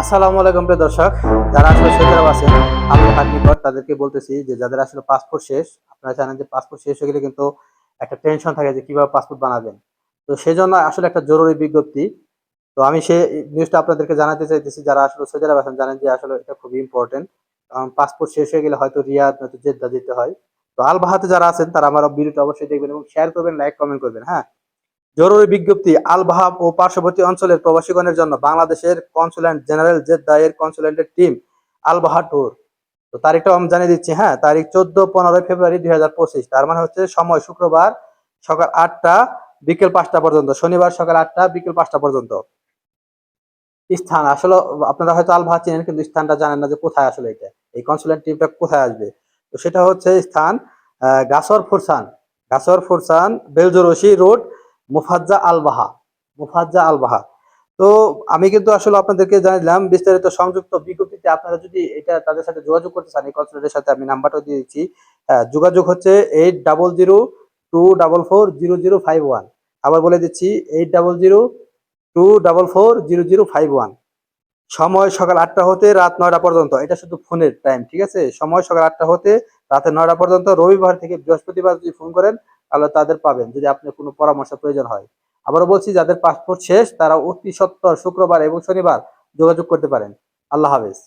আসসালামু আলাইকুম প্রিয় দর্শক, যারা আসলে আরব আছেন আল্লাহ নিকট তাদেরকে বলতেছি যে যাদের আসলে পাসপোর্ট শেষ, আপনারা জানেন যে পাসপোর্ট শেষ হয়ে গেলে কিন্তু একটা টেনশন থাকে যে কীভাবে পাসপোর্ট বানাবেন। তো সেই জন্য আসলে একটা জরুরি বিজ্ঞপ্তি। তো আমি সেই নিউজটা আপনাদেরকে জানাতে চাইতেছি, যারা আসলে সৌদি আছেন, জানেন যে আসলে এটা খুবই ইম্পর্টেন্ট কারণ পাসপোর্ট শেষ হয়ে গেলে হয়তো রিয়াদ, নয়তো জেদ্দা যেতে হয়। তো আল বাহাতে যারা আছেন, তারা আমার ভিডিওটা অবশ্যই দেখবেন এবং শেয়ার করবেন লাইক কমেন্ট করবেন হ্যাঁ? জরুরি বিজ্ঞপ্তি আল বাহাব ও পার্শ্ববর্তী অঞ্চলের প্রবাসীগণের জন্য বাংলাদেশের কনসুলেন্ট জেনারেল জেদ্দায়ের কনসুলেন্টের টিম আল বাহা ট্যুর। তো তারিখটাও আমি জানিয়ে দিচ্ছি হ্যাঁ তারিখ চোদ্দ পনেরোই ফেব্রুয়ারি দুই হাজার পঁচিশ, তার মানে হচ্ছে সময় শুক্রবার সকাল আটটা বিকেল পাঁচটা পর্যন্ত, শনিবার সকাল আটটা বিকেল পাঁচটা পর্যন্ত। স্থান, আসলে আপনারা হয়তো আল বাহা চিনেন, কিন্তু স্থানটা জানেন না যে কোথায় আসলে এটা, এই কনসুলেন্ট টিমটা কোথায় আসবে। তো সেটা হচ্ছে স্থান গাছর ফুরসান গাছর ফুরসান বেলজোরসি রোড মুফাজ্জা আলবাহা মুফাজ্জা আলবাহা। তো আমি কিন্তু আসলে আপনাদেরকে জানালাম, বিস্তারিত সংযুক্ত বিজ্ঞপ্তিতে আপনারা যদি এটা তাদের সাথে যোগাযোগ করতে চান, এই কনসুলেটের সাথে আমি নাম্বারটা দিয়ে দিচ্ছি। যোগাযোগ হচ্ছে eight double zero two double four zero zero five one আবার বলে দিচ্ছি eight double zero two double four zero zero five one সময় সকাল আটটা হতে রাত নয়টা পর্যন্ত, এটা শুধু ফোনের টাইম ঠিক আছে? সময় সকাল আটটা হতে রাতে নয়টা পর্যন্ত, রবিবার থেকে বৃহস্পতিবার যদি ফোন করেন তাহলে তাদের পাবেন যদি আপনার কোনো পরামর্শ প্রয়োজন হয়। আবারও বলছি, যাদের পাসপোর্ট শেষ, তারা অতি সত্তর শুক্রবার এবং শনিবার যোগাযোগ করতে পারেন। আল্লাহ হাফেজ।